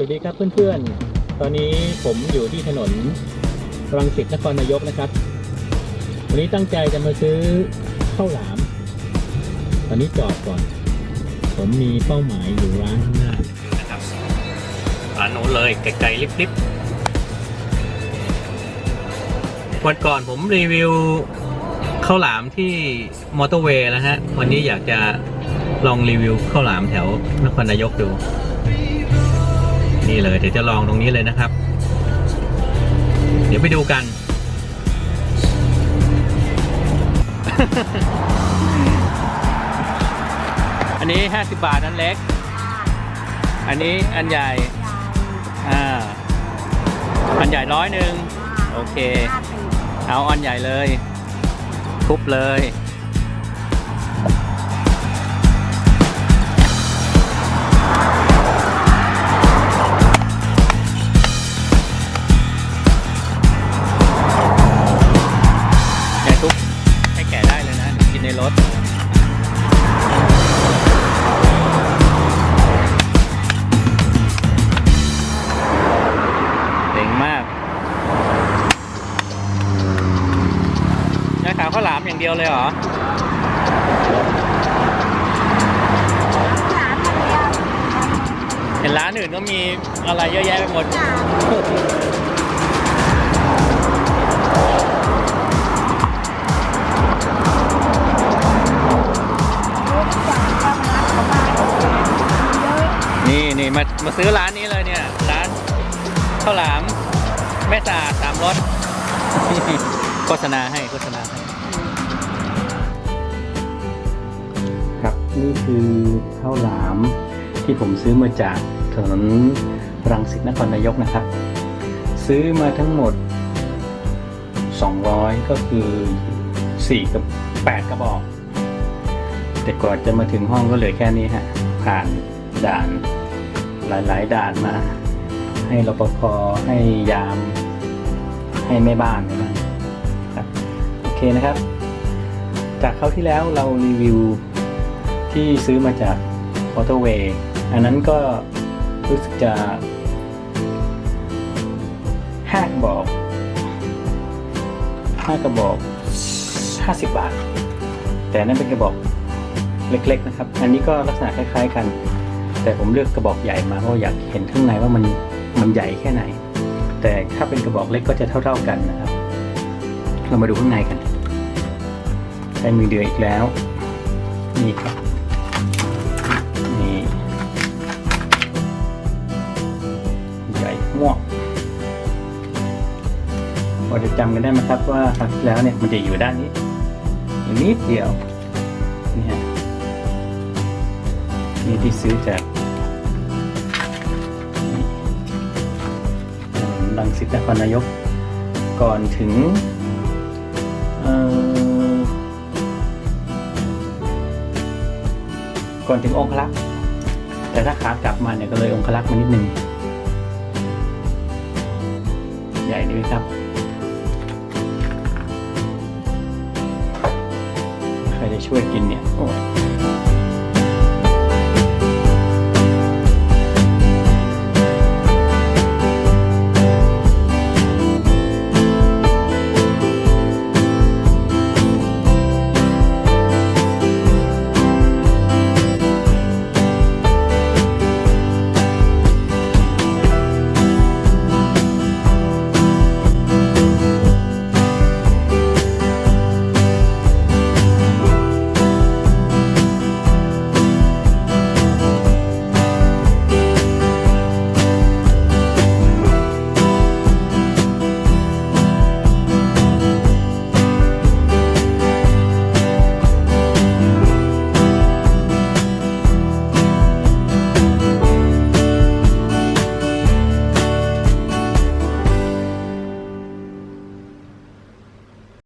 สวัสดีครับเพื่อนๆ ตอนนี้ผมอยู่ที่ถนนรังสิตนครนายกนะครับ วันนี้ตั้งใจจะมาซื้อข้าวหลาม ตอนนี้จอดก่อน ผมมีเป้าหมายอยู่ร้านข้างหน้านะครับร้านโน้นเลยไกลๆลิบๆวันก่อนผมรีวิวข้าวหลามที่มอเตอร์เวย์แล้วฮะ วันนี้อยากจะลองรีวิวข้าวหลามแถวนครนายกดู นี่เลย เดี๋ยวจะลองตรงนี้เลยนะครับ เดี๋ยวไปดูกัน อันนี้ 50 บาทอันเล็ก อันนี้อันใหญ่ อ่า อันใหญ่ร้อยหนึ่ง โอเค เอาอันใหญ่เลยทุบเลย ถเจ๋งมากยาขาวข้าวหลามอย่างเดียวเลยเหรอเห็นร้านอื่นก็มีอะไรเยอะแยะไปหมด นี่นี่มามาซื้อร้านนี้เลยเนี่ยร้านข้าวหลามแม่สาดสามรสโฆษณาให้โฆษณาให้ ครับนี่คือข้าวหลามที่ผมซื้อมาจากถนนรังสิตนครนายกนะครับ ซื้อมาทั้งหมด 200 ก็คือ 4 กับ 8 กระบอก แต่ก่อนจะมาถึงห้องก็เหลือแค่นี้ฮะผ่าน ด่านหลาย ๆ ด่านมา ให้รปภให้ยาม ให้แม่บ้านนะครับโอเคนะครับ จากคราวที่แล้วเรารีวิวที่ซื้อมาจากมอเตอร์เวย์อันนั้นก็รู้สึกจะห้ากระบอกห้ากระบอกห้าสิบบาท แต่นนั้นเป็นกระบอกเล็ก ๆ นะครับ อันนี้ก็ลักษณะคล้าย ๆ กัน แต่ผมเลือกกระบอกใหญ่มาเพราะอยากเห็นข้างในว่ามันมันใหญ่แค่ไหน แต่ถ้าเป็นกระบอกเล็กก็จะเท่า ๆกันนะครับ เรามาดูข้างในกันใช้มือเดืออีกแล้ว นี่ครับนี่ใหญ่ม่วงพอจะจำกันได้ไหมครับว่าครั้งที่แล้วเนี่ยมันจะอยู่ด้านนี้นิดเดียวนี่ฮะนี่ที่ซื้อจาก ถนนรังสิตนครนายก ก่อนถึงก่อนถึงองคลักษ์แต่ถ้าขากลับมาเนี่ยก็เลยองคลักษ์มานิดนึง ใหญ่ดีไหมครับ ใครจะช่วยกินเนี่ยโอ้